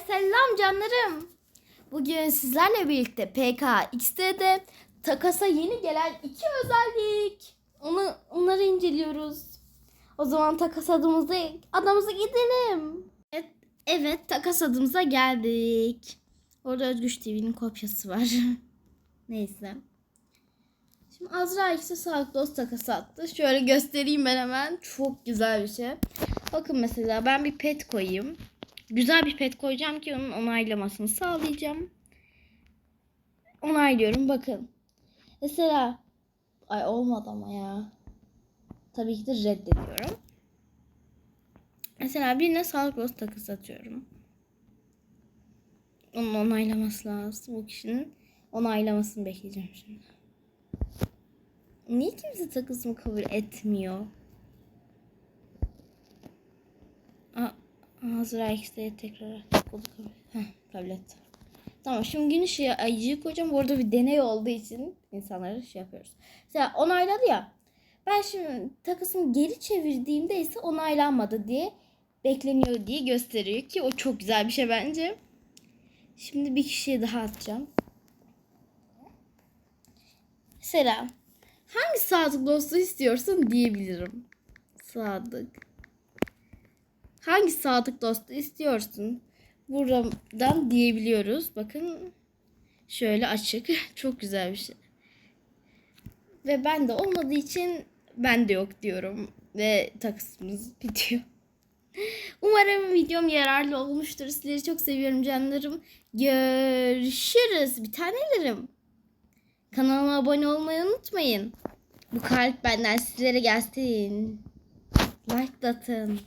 selam canlarım. Bugün sizlerle birlikte PKX'de takasa yeni gelen iki özellik. Onu onları inceliyoruz. O zaman takas adımıza adamıza gidelim. Evet, evet takas adımıza geldik. Orada Özgüç TV'nin kopyası var. Neyse. Şimdi Azra X'e sağlık dost takası attı. Şöyle göstereyim ben hemen. Çok güzel bir şey. Bakın mesela ben bir pet koyayım. Güzel bir pet koyacağım ki onun onaylamasını sağlayacağım. Onaylıyorum bakın. Mesela ay olmadı ama ya. Tabii ki de reddediyorum. Mesela birine sağlık dost takısı atıyorum. Onun onaylaması lazım. Bu kişinin onaylamasını bekleyeceğim şimdi. Niye kimse takısımı kabul etmiyor? Hazır X'de tekrar kolu kabul. Heh, kabul et. Tamam şimdi gün ışığı ayıcıyı koyacağım. Bu arada bir deney olduğu için insanlara şey yapıyoruz. Mesela onayladı ya. Ben şimdi takısımı geri çevirdiğimde ise onaylanmadı diye bekleniyor diye gösteriyor ki o çok güzel bir şey bence. Şimdi bir kişiye daha atacağım. Mesela hangi sadık dostu istiyorsun diyebilirim. Sadık. Hangi sadık dostu istiyorsun? Buradan diyebiliyoruz. Bakın şöyle açık. Çok güzel bir şey. Ve ben de olmadığı için ben de yok diyorum. Ve takısımız bitiyor. Umarım videom yararlı olmuştur. Sizleri çok seviyorum canlarım. Görüşürüz. Bir tanelerim. Kanalıma abone olmayı unutmayın. Bu kalp benden sizlere gelsin. Like atın.